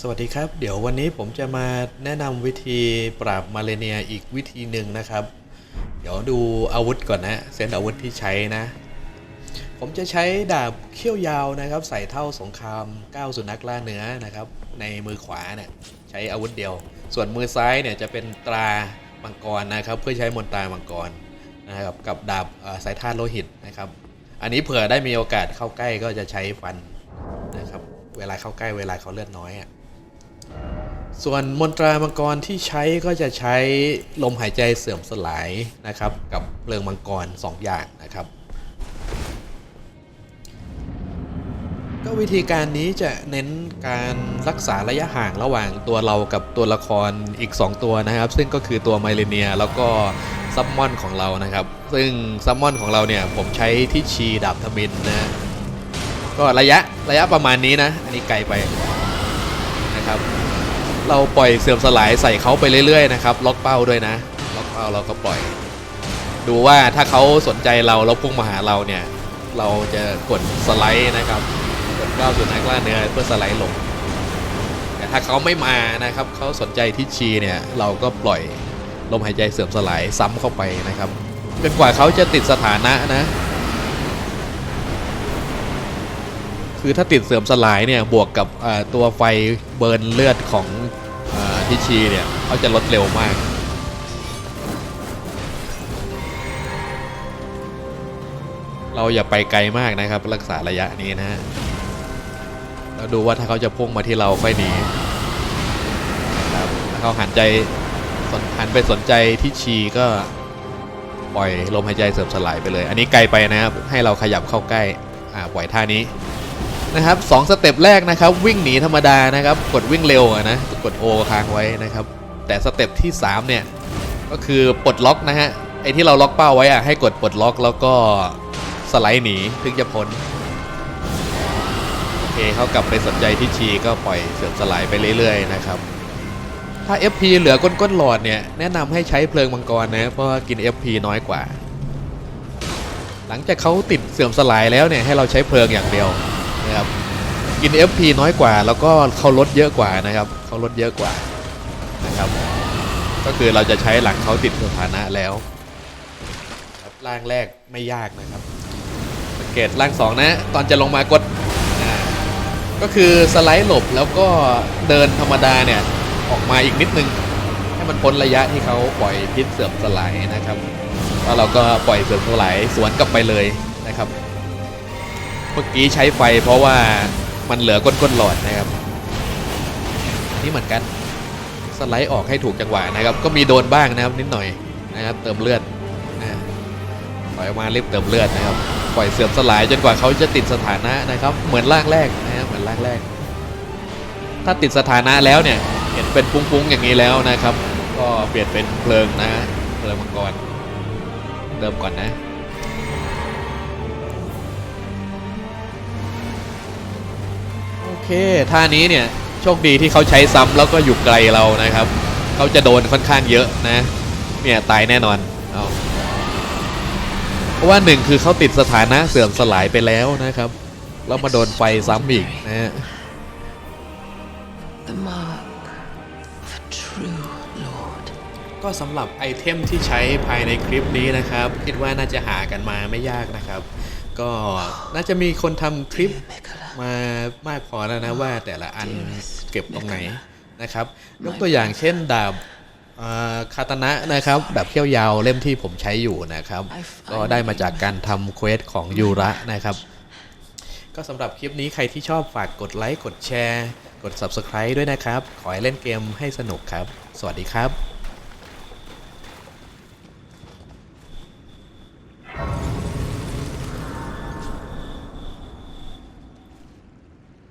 สวัสดีครับ เดี๋ยววันนี้ผมจะมาแนะนำวิธีปราบมาเลเนียอีกวิธีหนึ่งนะครับ เดี๋ยวดูอาวุธก่อนนะเซตอาวุธที่ใช้นะ ผมจะใช้ดาบเขี้ยวยาวนะครับ ใส่เท่าสงครามก้าวสุนัขล่าเนื้อนะครับ ในมือขวาเนี่ยใช้อาวุธเดียว ส่วนมือซ้ายเนี่ยจะเป็นตรามังกรนะครับ เพื่อใช้มนตรามังกรนะครับกับดาบสายธาตุโลหิตนะครับ อันนี้เผื่อได้มีโอกาสเข้าใกล้ก็จะใช้ฟันนะครับ เวลาเข้าใกล้เวลาเขาเลือดน้อยอะ ส่วนมนตรามังกรที่ใช้ก็จะใช้ลมหายใจเสื่อมสลายนะครับ กับเพลิงมังกร 2 อย่างนะครับ ก็วิธีการนี้จะเน้นการรักษาระยะห่างระหว่างตัวเรากับตัวละครอีก 2 ตัวนะครับ ซึ่งก็คือตัวไมเลเนียแล้วก็ซัมมอนของเรานะครับ ซึ่งซัมมอนของเราเนี่ยผมใช้ที่ชีดาบทมินนะก็ระยะระยะประมาณนี้นะ อันนี้ไกลไปนะครับ เราปล่อยเสื่อมสลายใส่เขาไปเรื่อยๆนะครับล็อกเป้าด้วยนะล็อกเป้าเราก็ปล่อย ดูว่าถ้าเขาสนใจเราแล้วพุ่งมาหาเราเนี่ย เราจะกดสไลด์นะครับกดก้าวสุดนักล่าเนื้อเพื่อสไลด์ลงแต่ถ้าเขาไม่มานะครับเขาสนใจที่ชีเนี่ยเราก็ปล่อยลมหายใจเสื่อมสลายซ้ำเข้าไปนะครับจนกว่าเขาจะติดสถานะนะ คือถ้าติดเสื่อมสลายเนี่ยบวกกับตัวไฟเบิร์นเลือดของอทิชีเนี่ยเขาจะลดเร็วมากเราอย่าไปไกลมากนะครับ รักษาระยะนี้นะฮะแล้วดูว่าถ้าเขาจะพุ่งมาที่เราค่อยหนีนะครับถ้าเขาหันใจหันไปสนใจที่ชีก็ปล่อยลมหายใจเสื่อมสลายไปเลย อันนี้ไกลไปนะครับให้เราขยับเข้าใกล้อ่าปล่อยท่านี้ นะครับสองสเต็ปแรกนะครับ วิ่งหนีธรรมดานะครับ กดวิ่งเร็วอะนะกด O ค้างไว้นะครับ แต่สเต็ปที่ 3 เนี่ย ก็คือปลดล็อกนะฮะไอที่เราล็อกเป้าไว้อะให้กดปลดล็อกแล้วก็สไลด์หนีถึงจะพ้นโอเคเขากลับไปสนใจที่ชีก็ปล่อยเสื่อมสลายไปเรื่อยๆนะครับถ้า FP เหลือก้นๆหลอดเนี่ย แนะนำให้ใช้เพลิงมังกรนะ เพราะว่ากิน FP น้อยกว่า หลังจากเขาติดเสื่อมสลายแล้วเนี่ย ให้เราใช้เพลิงอย่างเดียว นะครับกิน FP น้อยกว่า แล้วก็เขาลดเยอะกว่านะครับเขาลดเยอะกว่านะครับ ก็คือเราจะใช้หลังเขาติดสถานะแล้วครับร่างแรกไม่ยากนะครับสังเกตร่างสองนะ ตอนจะลงมากดก็คือสไลด์หลบแล้วก็เดินธรรมดาเนี่ยออกมาอีกนิดนึง ให้มันพ้นระยะที่เขาปล่อยพิษเสื่อมสลายนะครับแล้วเราก็ปล่อยเสื่อมสลายสวนกลับไปเลยนะครับ เมื่อกี้ใช้ไฟเพราะว่ามันเหลือก้นๆหลอดนะครับ นี่เหมือนกันสไลด์ออกให้ถูกจังหวะนะครับ ก็มีโดนบ้างนะครับนิดหน่อยนะครับเติมเลือดนะปล่อยมารีบเติมเลือดนะครับ ปล่อยเสื่อมสลายจนกว่าเขาจะติดสถานะนะครับ เหมือนร่างแรกนะครับเหมือนร่างแรก ถ้าติดสถานะแล้วเนี่ยเห็นเป็นปุ้งๆอย่างนี้แล้วนะครับ ก็เปลี่ยนเป็นเพลิงนะเพลิงมังกรเริ่มก่อนนะ เคท่านี้เนี่ยโชคดีที่เขาใช้ซ้ำแล้วก็อยู่ไกลเรานะครับเขาจะโดนค่อนข้างเยอะนะเนี่ยตายแน่นอนเอาเพราะว่าหนึ่งคือเขาติดสถานะเสื่อมสลายไปแล้วนะครับแล้วมาโดนไฟซ้ำอีกนะฮะ the mark of a true lord. ก็สำหรับไอเทมที่ใช้ภายในคลิปนี้นะครับ คิดว่าน่าจะหากันมาไม่ยากนะครับ ก็น่าจะมีคนทำคลิปมามากพอแล้วนะว่าแต่ละอันเก็บตรงไหนนะครับยกตัวอย่างเช่นดาบคาตนะนะครับดาบเขี้ยวยาวเล่มที่ผมใช้อยู่นะครับ ก็ได้มาจากการทำเควสของยูระนะครับก็สำหรับคลิปนี้ใครที่ชอบฝากกดไลค์ กดแชร์ กด Subscribe ด้วยนะครับ ขอให้เล่นเกมให้สนุกครับ สวัสดีครับ